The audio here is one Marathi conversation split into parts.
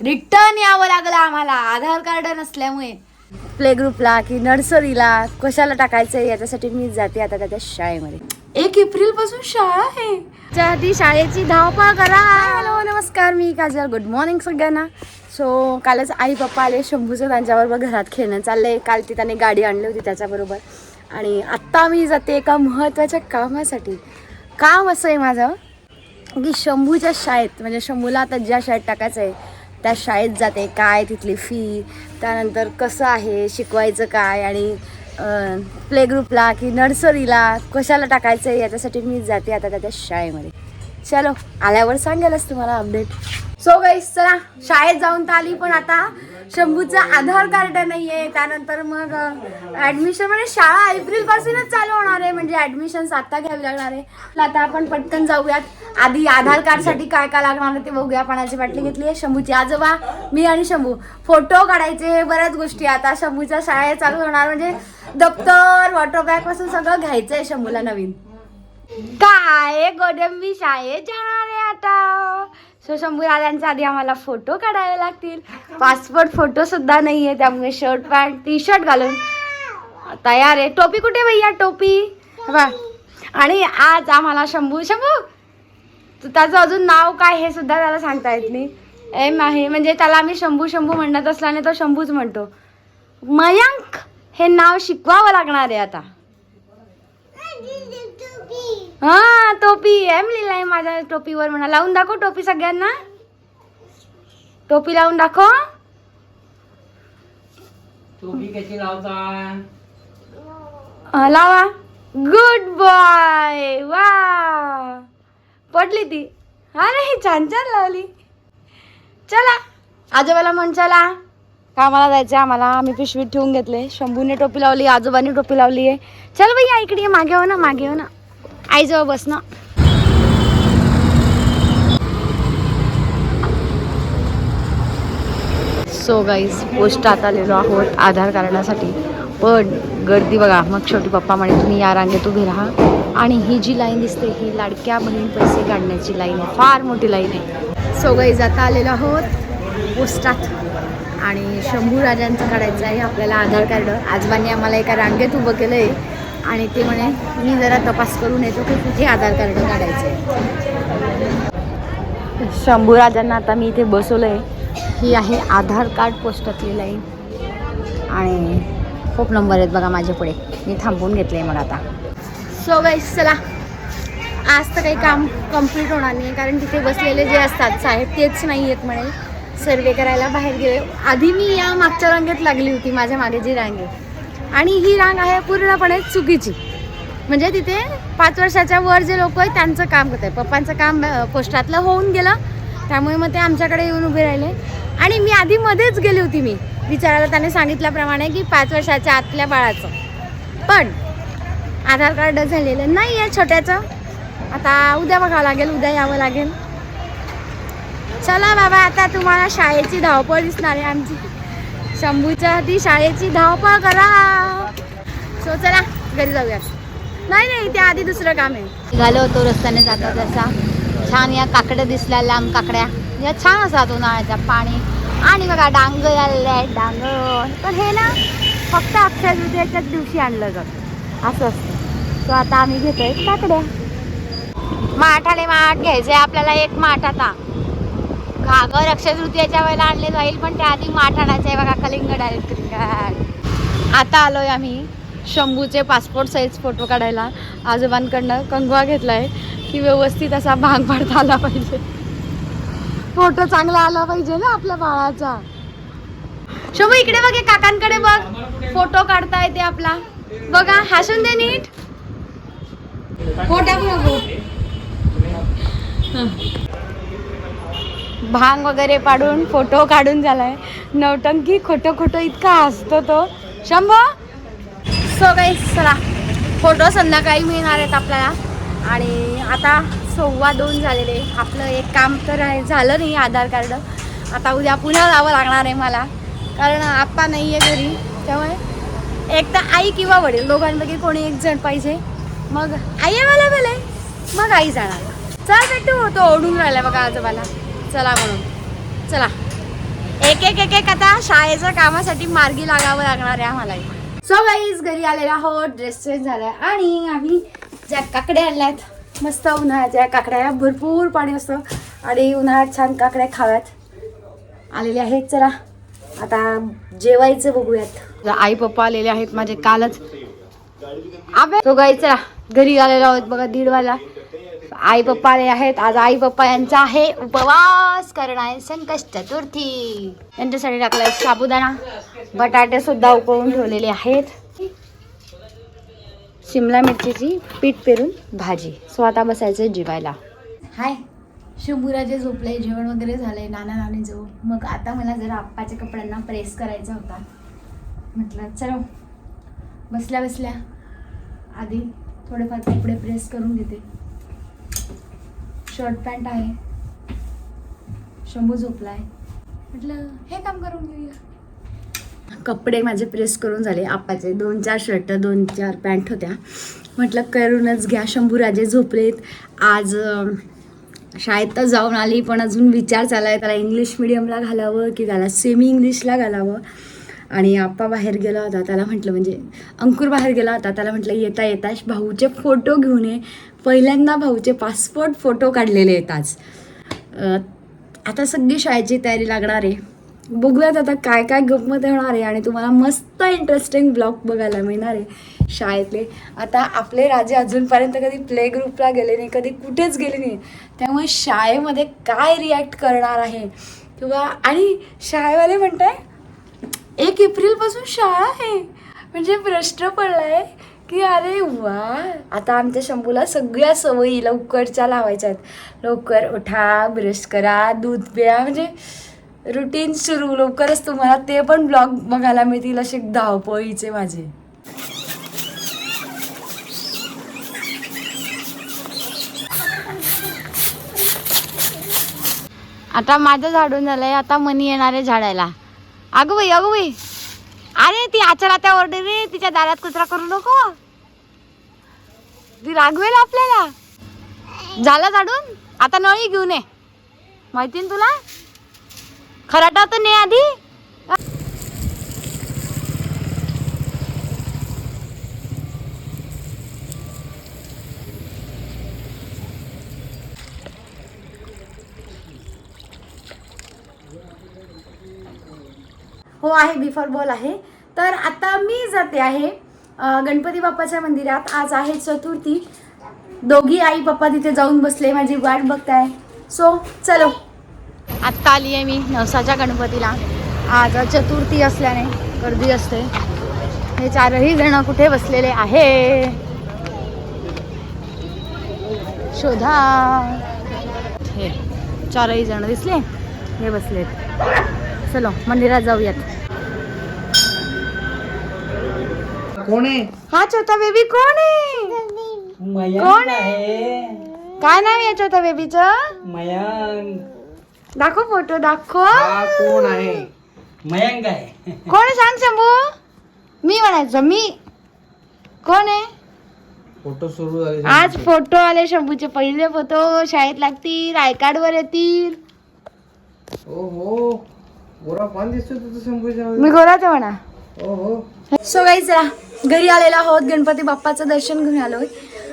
रिटर्न यावं लागलं आम्हाला. आधार कार्ड नसल्यामुळे. प्ले ग्रुपला की नर्सरीला कशाला टाकायचं याच्यासाठी मी जाते आता त्याच्या शाळेमध्ये. एक एप्रिलपासून शाळा आहे. त्याआधी शाळेची धावपळ करा. हॅलो नमस्कार मी काजल. गुड मॉर्निंग सगळ्यांना. सो कालच आई पप्पा आले. शंभूचं त्यांच्याबरोबर घरात खेळणं चाललंय. काल ती त्याने गाडी आणली होती त्याच्याबरोबर. आणि आत्ता मी जाते एका महत्त्वाच्या कामासाठी. काम असं आहे माझं की शंभूच्या शाळेत म्हणजे शंभूला आता ज्या शाळेत टाकायचं आहे त्या शाळेत जाते काय तिथली फी त्यानंतर कसं आहे शिकवायचं काय आणि प्ले ग्रुपला की नर्सरीला कशाला टाकायचं आहे याच्यासाठी मी जाते आता त्या शाळेमध्ये. चलो आल्यावर सांगेलच तुम्हाला अपडेट सो गाईस चला शाळेत जाऊन तर आली पण आता शंभूचं आधार कार्ड नाही आहे त्यानंतर मग ॲडमिशन म्हणजे शाळा एप्रिल पासूनच चालू होणार आहे. म्हणजे ॲडमिशन्स आता घ्यावी लागणार आहे. तर आता आपण पटकन जाऊयात. आधी आधार कार्डसाठी काय काय लागणार आहे ते बघूया. पाण्याची बाटली घेतली आहे. शंभूची आजोबा मी आणि शंभू. फोटो काढायचे बऱ्याच गोष्टी. आता शंभूच्या शाळेत चालू होणार. म्हणजे दप्तर वॉटर बॅगपासून सगळं घ्यायचं आहे शंभूला नवीन. काय गोडंबी शाळेत जाणार आहे आता. सो शंभू आल्यांचा आधी आम्हाला फोटो काढावे लागतील. पासपोर्ट फोटो सुद्धा नाहीये त्यामुळे शर्ट पॅन्ट टी शर्ट घालून. तयार आहे. टोपी कुठे भैया? टोपी? हे आणि आज आम्हाला शंभू शंभू त्याचं अजून नाव काय हे सुद्धा त्याला सांगता येत नाही. एम आहे. म्हणजे त्याला आम्ही शंभू शंभू म्हणत असल्याने तो शंभूच म्हणतो. मयांक हे नाव शिकवावं लागणार आहे आता. हा टोपी. एम लिहिलाय माझ्या टोपीवर म्हणा. लावून दाखव टोपी सगळ्यांना. टोपी लावून दाखव. टोपी कशी लावता? लावा. गुड बॉय वा पडली ती. अरे छान छान लावली. चला. आजोबाला म्हण चला. कामाला जायचं आम्हाला. आम्ही पिशवीत ठेवून घेतले. शंभूने टोपी लावली आजोबाने टोपी लावली आहे. चल भैया इकडे ये, मागे हो ना मागे हो ना. आईजवळ बस ना. सो गाईज आता आलेलो आहोत आधार कार्डासाठी पण गर्दी बघा मग शेवटी पप्पा म्हणे तुम्ही या रांगेत उभे राहा. आणि ही जी लाईन दिसते ही लाडक्या बहीण पैसे काढण्याची लाईन आहे. फार मोठी लाईन आहे. सो गाईज आता आलेलो आहोत पोस्टात आणि शंभू राजांचं काढायचं आहे आपल्याला आधार कार्ड. आजोबांनी आम्हाला एका रांगेत उभं केलं आहे आणि ते म्हणे मी जरा तपास करून येतो की कुठे आधार कार्ड काढायचं आहे शंभू राजांना आता मी इथे बसवलं आहे ही आहे आधार कार्ड पोस्टातली लाईन. आणि खूप नंबर आहेत बघा माझ्या पुढे. मी थांबवून घेतले मग आता. सो गाईस चला. आज तर काही काम कंप्लीट होणार नाही कारण तिथे बसलेले जे असतात साहेब तेच नाही आहेत म्हणे. सर्वे करायला बाहेर गेले आधी मी या मागच्या रांगेत लागली होती माझ्या मागे जी रांग आहे. आणि ही रांग आहे पूर्णपणे चुकीची. म्हणजे तिथे पाच वर्षाच्या वर जे लोक आहेत त्यांचं काम करत आहे पप्पांचं काम पोस्टातलं होऊन गेलं. त्यामुळे मग ते आमच्याकडे येऊन उभे राहिले. आणि मी आधी मध्येच गेली होती मी. विचारायला त्याने सांगितल्याप्रमाणे की पाच वर्षाच्या आतल्या बाळाचं. पण आधार कार्ड झालेलं नाही आहे छोट्याचं. आता उद्या बघावं लागेल उद्या यावं लागेल. चला बाबा आता तुम्हाला शाळेची धावपळ दिसणार आहे आमची. शंभूच्या ती शाळेची धावपळ करा. सो चला घरी जाऊया नाही नाही त्या आधी दुसरं काम आहे. निघालो होतो रस्त्याने जाता तसा छान या काकड्या दिसल्या लांब काकड्या. या छान असतात उन्हाळ्याच्या पाणी. आणि बघा डांग आलेले आहेत डांग पण हे ना फक्त अक्षय तृतीयाच्याच दिवशी आणलं जातं. असं असतं. सो आता आम्ही घेतोय काकड्या. माठाने माठ घ्यायचे आपल्याला एक माठ आता. घागर अक्षय तृतीयाच्या वेळेला आणले जाईल पण त्याआधी माठ आणायचं आहे बघा कलिंगड आहे कलिंगड. आता आलोय आम्ही शंभूचे पासपोर्ट साईज फोटो काढायला. आजोबांकडनं कंगवा घेतलाय की व्यवस्थित असा भाग पाडता आला पाहिजे. फोटो चांगला आला पाहिजे ना आपल्या बाळाचा. शंभू इकडे बघ काकांकडे बघ. फोटो काढता येते आपला. बघा हसून दे नीट. फोटो बघू. भांग वगैरे पाडून फोटो काढून झालाय. नवटंकी खोटं खोटं इतका हसतो तो. शंभो? सो काही चला. फोटो संध्याकाळी मिळणार आहेत आपल्याला. आणि आता सव्वा दोन झालेले. आपलं एक काम तर आहे झालं नाही आधार कार्ड. आता उद्या पुन्हा जावं लागणार आहे मला. कारण आप्पा नाही आहे घरी. त्यामुळे एक तर आई किंवा वडील दोघांपैकी कोणी एक जण पाहिजे. मग आई मला भले मग आई जाणार. चल भेटू तो ओढून राहिला बघा आजोबाला. चला म्हणून. चला. एक एक एक एक आता शाळेच्या कामासाठी मार्गी लागावं लागणार आहे आम्हाला. सो गाईज घरी आलेला आहोत. ड्रेस चेंज झालाय. आणि आम्ही ज्या काकड्या आणल्यात मस्त उन्हाळ्याच्या काकड्या भरपूर पाणी असतं. आणि उन्हाळ्यात छान काकड्या खाव्यात. आलेले आहेत चला. आता जेवायचं बघूयात. आई पप्पा आलेले आहेत माझे कालच. अबे तो गाई चला. घरी आलेला आहोत बघा दीड वाजला आई पप्पा आहेत. आज आई पप्पा यांचा आहे उपवास करणार संकष्ट चतुर्थी. त्यांच्यासाठी टाकलाय साबुदाणा. बटाटे सुद्धा उकळून ठेवलेले आहेत. शिमला मिरचीची पीठ पेरून भाजी. स्वतः बसायचं जेवायला. हाय. शंभूराजे झोपले जेवण वगैरे झालंय. नाना नानी जाऊ. मग आता मला जरा आप्पाच्या कपड्यांना प्रेस करायचा होता. म्हटलं चलो. बसल्या बसल्या आधी थोडेफार कपडे प्रेस करून घेते. शर्ट पॅन्ट आहे. शंभू झोपलाय. म्हटलं हे काम करून घेऊया. कपडे माझे प्रेस करून झाले. आपाचे दोन चार शर्ट दोन चार पॅन्ट होत्या. म्हटलं करूनच घ्या. शंभूराजे झोपलेत. आज शाळेत तर जाऊन आली पण अजून विचार चालला आहे. त्याला इंग्लिश मिडियमला घालावं की त्याला सेमी इंग्लिशला घालावं? आणि आप्पा बाहेर गेला होता. त्याला म्हटलं म्हणजे अंकुर बाहेर गेला होता. त्याला म्हटलं येता येता भाऊचे फोटो घेऊन ये. पहिल्यांदा भाऊचे पासपोर्ट फोटो काढलेले आहेत आज. आता सगळी शाळेची तयारी लागणार आहे. बघूयात आता काय काय गंमत होणार आहे आणि तुम्हाला मस्त इंटरेस्टिंग ब्लॉग बघायला मिळणार आहे शाळेतले. आता आपले राजे अजूनपर्यंत कधी प्ले ग्रुपला गेले नाही कधी कुठेच गेले नाही. त्यामुळे शाळेमध्ये काय रिॲक्ट करणार आहे? किंवा आणि शाळेवाले म्हणताय एक एप्रिलपासून शाळा आहे. म्हणजे प्रश्न आहे की अरे वा. आता आमच्या शंभूला सगळ्या सवयी लवकरच्या लावायच्या आहेत लवकर उठा ब्रश करा दूध प्या म्हणजे रुटीन सुरू. लवकरच तुम्हाला ते पण ब्लॉग बघायला मिळतील असे धावपळीचे माझे. आता माझं झाडून झालंय आता मनी येणार आहे झाडायला. अगं बाई अगं बाई. अरे ती आचरा त्या ऑर्डर रे. तिच्या दारात कचरा करू नको. ती रागवेल आपल्याला. झालं झाडून? आता नळी घेऊन ये. माहिती ना तुला? खराटा तर ने आधी. हो आहे बिफोर बॉल आहे. तर आता मी जाते आहे गणपती बाप्पाच्या मंदिरात. आज आहे चतुर्थी. दोघी आई पप्पा तिथे जाऊन बसले माझी वाट बघताय. सो चलो. आत्ता आली आहे मी नवसाच्या गणपतीला. आज चतुर्थी असल्याने गर्दी असते. हे चारही जण कुठे बसलेले आहे? शोधा. हे चारही जण दिसले हे बसलेत. चलो मंदिरात जाऊयात. कोण आहे? हा छोटा बेबी कोण आहे? मयंक कोण आहे? काय नाव आहे छोटा बेबीचं मयंक. दाखव फोटो दाखव. हा कोण आहे? मयंक आहे. कोण आहे? सांग शंभू. मी म्हणायचं मी. कोण आहे? फोटो सुरू झाले आज फोटो आले शंभूचे. पहिले फोटो शाळेत लागतील आय कार्ड वर येतील. ओ हो गोरा पान दिसतो तुझं शंभूच्या मी गोराच म्हणा. ओ हो सो गाईज घरी आलेलो आहोत. गणपती बाप्पाचं दर्शन घेऊन आलोय.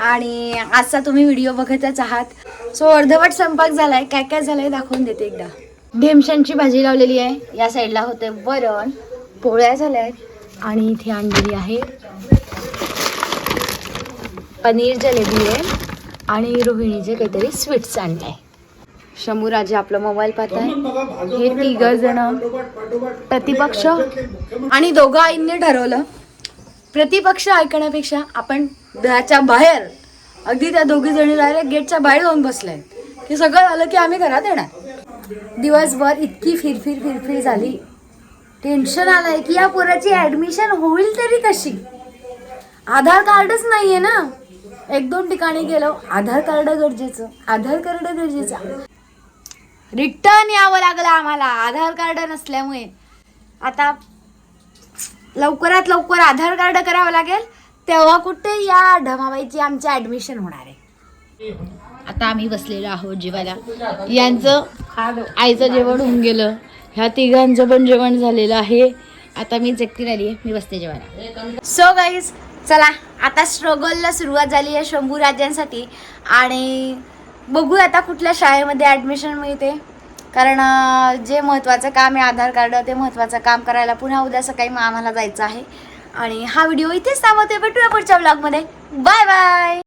आणि आजचा तुम्ही व्हिडिओ बघतच आहात. सो अर्धवट स्वयंपाक झालाय. काय काय झालंय दाखवून देते एकदा. ढेमशांची भाजी लावलेली आहे. या साईडला होते वरण. पोळ्या झाल्या आहेत आणि इथे आणलेली आहे पनीर जलेबी आहे. आणि रोहिणीचे काहीतरी स्वीट्स आणले आहे. शंभूराजे आपला मोबाईल पाहत आहे हे तिघ जण. प्रतिपक्ष आणि दोघं आईंनी ठरवलं. प्रतिपक्ष ऐकण्यापेक्षा आपण घराच्या बाहेर अगदी त्या दोघी जणी डायरेक्ट गेटच्या बाहेर जाऊन बसलाय की सगळं आलं की आम्ही घरात येणार. दिवसभर इतकी फिरफिर फिरफिर झाली. टेन्शन आलंय की या पोराची ऍडमिशन होईल तरी कशी? आधार कार्डच नाहीये ना? एक दोन ठिकाणी गेलो आधार कार्ड गरजेचं आधार कार्ड गरजेचं. रिटर्न यावं लागलं आम्हाला आधार कार्ड नसल्यामुळे. आता लवकरात लवकर आधार कार्ड करावं लागेल तेव्हा कुठे या ढमाबाईची आमची ऍडमिशन होणार आहे. आता आम्ही बसलेलो आहोत जेवायला. यांचं आईचं जेवण होऊन गेलं. ह्या तिघांचं पण जेवण झालेलं आहे. आता मी एकटी राहिली आहे. मी बसते जेवायला. सो गाईज चला आता स्ट्रगलला सुरुवात झाली आहे शंभू राजांसाठी आणि बघू आता कुठल्या शाळेमध्ये ॲडमिशन मिळते. कारण जे महत्त्वाचं काम आहे आधार कार्ड ते महत्त्वाचं काम करायला पुन्हा उद्या सकाळी मग आम्हाला जायचं आहे. आणि हा व्हिडिओ इथेच थांबवते भेटूया पुढच्या ब्लॉगमध्ये बाय बाय!